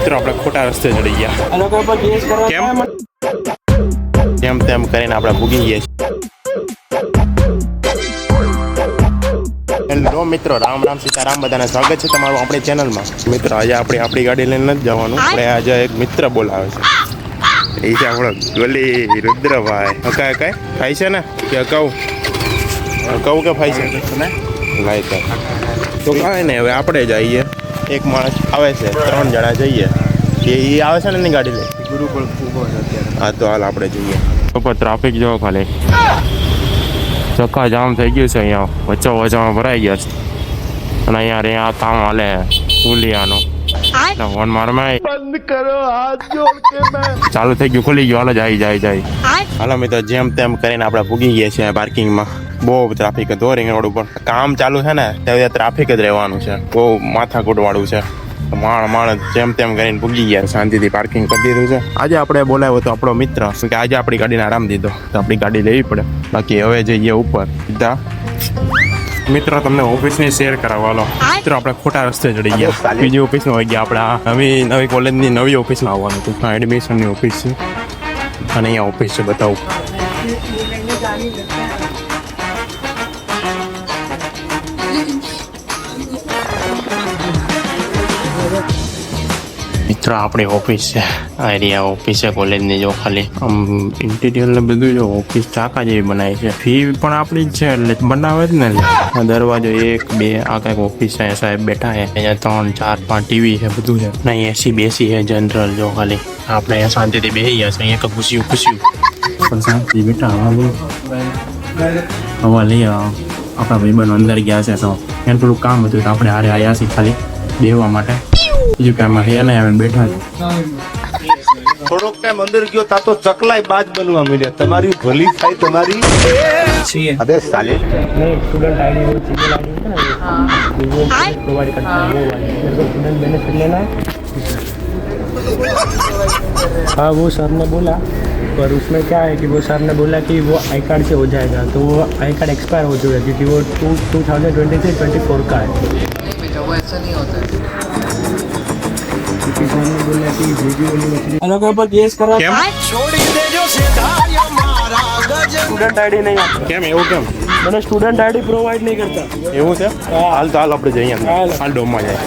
મિત્રો આપણે ખોટા રસ્તે ચડી ગયા. આ લોકો પર કેસ કરવા કેમ? થાય તેમ કરીને આપણે ભૂગી ગયા છીએ હેલો મિત્રો રામ રામ સીતારામ બધાને સ્વાગત છે તમારું આપણી ચેનલમાં. મિત્રો આજે આપણે આપણી ગાડી લઈને નથી જવાનું આપણે આજે એક મિત્ર બોલાવે છે. એ છે આપણો ગોલી રુદ્રભાઈ. કઈ અકાય ખાય છે ને? કે અકાઉ અકાઉ કે ફાય છે? ને તો તો કાંઈ નહીં હવે આપણે જઈએ એક માણસ આવે છે ત્રણ જણા જઈએ. એ ઈ આવે છે ને એની ગાડી લઈ? ગુરુકુળ છે અત્યારે. હા તો હાલ આપણે જોઈએ. ઉપર ટ્રાફિક જો ખાલી. ચક્કા જામ થઈ ગયું છે અહીંયા. વચ્ચો વચ્ચોમાં ભરાઈ ગયા છે. અને અહીંયા અહીંયા કામ હાલે પુલિયાનું ફોન મારમાં બંધ કરો હાથ જોડ કે ચાલુ થઈ ગયું ખુલી ગયું. હાલો જાય જાય જાય. હાલો મિત્રો જેમ તેમ કરીને આપણે ભૂગી ગયા છીએ પાર્કિંગમાં બહુ ટ્રાફિક હતો રિંગ રોડ ઉપર. કામ ચાલુ છે ને ત્યારે ટ્રાફિક જ રહેવાનું છે. બહુ માથાકૂટ વાળું છે માણ માણ જેમ તેમ કરીને ભૂગી ગયા શાંતિથી પાર્કિંગ કરી દીધું છે. આજે આપણે બોલાવ્યો તો આપણો મિત્ર કે આજે આપણી ગાડીને આરામ દીધો. તો આપણી ગાડી લેવી પડે. બાકી હવે જઈએ ઉપર. સીધા. મિત્રો તમને ઓફિસની શેર કરાવવાનો મિત્રો આપણે ખોટા રસ્તે ચડી ગયા. બીજી ઓફિસમાં આવી ગયા આપણે નવી નવી કોલેજની નવી ઓફિસમાં આવવાનું હતું એડમિશનની ઓફિસ છે. અને અહીંયા ઓફિસ છે બતાવું. મિત્રો, આપણી ઓફિસ છે. આ એરિયા ઓફિસ છે કોલેજની જો ખાલી. આમ ઇન્ટિરિયર ને બધું જો ઓફિસ ચાકા જેવી બનાવી છે. ફી પણ આપણી જ છે, એટલે બનાવે જ ને દરવાજો એક, બે, આ કંઈક ઓફિસ છે સાહેબ બેઠા છે. અહીંયા ત્રણ, ચાર, પાંચ ટીવી છે, બધું છે. નહીં એસી બેસી છે જનરલ જો ખાલી. આપણે અહીંયા શાંતિથી બેસી ગયા છે અહીંયા કંઈક ખુશી ખુશી પણ શાંતિ બેઠા હવા હવા લઈ આપણા ભાઈબંધો અંદર ગયા છે, તો એને થોડું કામ હતું આપણે હારે આવ્યા છીએ ખાલી બેહવા માટે. બીજું કામ હે ને આવે બેઠા છે થોડોક ટાઈમ અંદર ગયો તા તો ચકલાય બાજ બનવા માંડ્યા તમારી ભલી થાય તમારી છીએ અબે સાલે नहीं स्टूडेंट आईडी वो जीमेल आईडी है ना वो प्रोवाइड करता है वो वाली मेरे को स्टूडेंट बेनिफिट लेना है हाँ वो सर ने बोला पर उसमें क्या है कि वो सर ने बोला कि वो आई कार्ड से हो जाएगा तो वो आई कार्ड एक्सपायर हो चुका है क्योंकि वो two two thousand twenty three twenty four का है बेटा वो ऐसा नहीं होता है આ સ્ટુડન્ટ આઈડી પ્રોવાઈડ નહીં કરતા. એવું છે? હાલ તો હાલ આપણે જઈએ. હાલ. ડોમમાં જાય.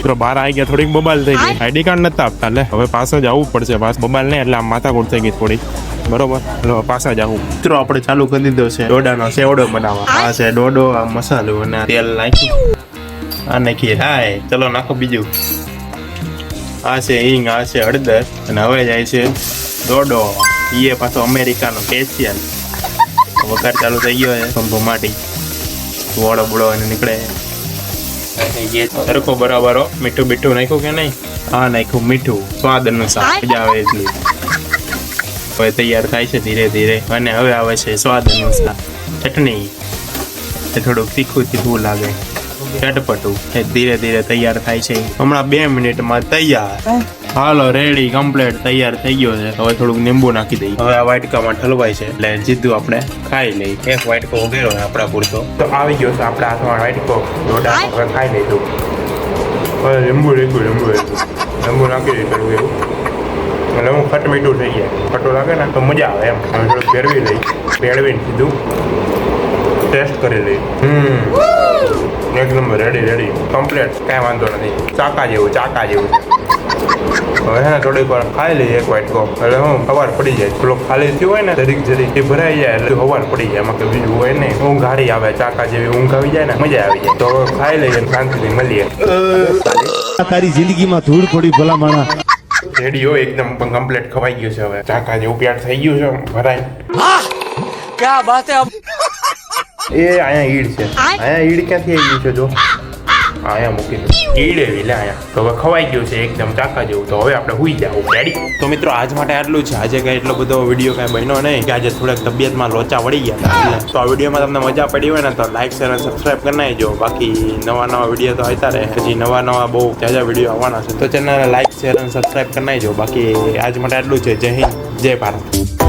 મિત્રો આવી ગયા થોડીક બબાલ થઈ ગઈ. આઈડી કાર્ડ નતા આપતા એટલે હવે પાસે જ આવવું પડશે પાસ બબાલ નહીં એટલે આમ માથાકૂટ થઈ ગઈ થોડીક. બરોબર. હવે પાછા મિત્રો આપણે ચાલુ કરી દીધો છે. ડોડાનો સેવડો બનાવવા. આ છે ડોડો, આ મસાલો અને તેલ નાખી આ નાખી હાય, ચલો, નાખો બીજું. આ છે હિંગ, આ છે હળદર અને હવે જાય છે દોડો એ પાછો અમેરિકાનો કેશિયન. વઘાર ચાલુ થઈ ગયો છે. કંભો માટી. વોળો બોળો અને નીકળે. સરખો બરાબર હો. મીઠું બીઠું નાખ્યું કે નહીં? હા નાખ્યું મીઠું. સ્વાદ અનુસાર મજા આવે એટલી. હવે તૈયાર થાય છે ધીરે ધીરે. અને હવે આવે છે સ્વાદ અનુસાર. ચટણી. એ થોડુંક તીખું તીખું લાગે. ચટપટું. એ ધીરે ધીરે તૈયાર થાય છે. હમણાં બે મિનિટમાં તૈયાર. હાલો રેડી કમ્પ્લીટ તૈયાર થઈ ગયો છે. હવે થોડુંક લીંબુ નાખી દઈએ. હવે આ વાટકામાં ઠલવાય છે. એટલે જીધું આપણે ખાઈ લઈ એક વાટકો ઉગેરો આપણા પૂરતો. તો આવી ગયો છે આપણા હાથમાં વાટકો. ડોડા ખાઈ લીધું. હવે લીંબુ લીંબુ લીંબુ લીંબુ. લીંબુ નાખી દીધું એવું. એટલે હું ખટ મીઠું થઈ જાય. ખટું લાગે ને તો મજા આવે એમ. હવે થોડું ફેરવી લઈ ફેરવીને સીધું ટેસ્ટ કરી લઈ હમ. એકદમ રેડી રેડી કમ્પ્લીટ કાંઈ વાંધો નથી. ચાકા જેવું ચાકા જેવું. હવે હે ને થોડીક વાર ખાઈ લઈએ એક વાટકો એટલે હું સવાર પડી જાય. થોડુંક ખાલી થયું હોય ને જરીક જરીક એ ભરાઈ જાય એટલે સવાર પડી જાય. એમાં કે બીજું હોય નહીં. ઊંઘ હારી આવે ચાકા જેવી ઊંઘ આવી જાય ને મજા આવી જાય. તો ખાઈ લઈએ ને શાંતિથી મળીએ. તારી જિંદગીમાં ધૂળ પડી ભલા માણા રેડિયો એકદમ કમ્પ્લીટ ખવાઈ ગયું છે હવે. ચાકા જેવું પેટ થઈ ગયું છે ભરાય. ક્યાં બાત હે? એ અહીંયા ઈડ છે. અહીંયા ઈડ ક્યાંથી આવી ગયું છે જો? અહીંયા મૂકી દઉં ઈડ એવી લે અહીંયા તો હવે ખવાઈ ગયું છે, એકદમ ચાકા જેવું. તો હવે આપણે હુઈ જાવ રેડી તો મિત્રો, આજ માટે આટલું છે આજે કઈ એટલો બધો વીડિયો કઈ બન્યો નહીં કે આજે થોડાક તબિયતમાં લોચા વળી ગયા તો આ વિડીયોમાં તમને મજા પડી હોય ને, તો લાઈક શેર અને સબસ્ક્રાઈબ કરી નાખજો. બાકી નવા નવા વીડિયો તો આવતા રહે. હજી નવા નવા બહુ જાજા વીડિયો આવવાના છે. તો ચેનલને લાઈક શેર અને સબસ્ક્રાઈબ કરી નાખજો. બાકી આજ માટે આટલું છે. જય હિન્દ. જય ભારત.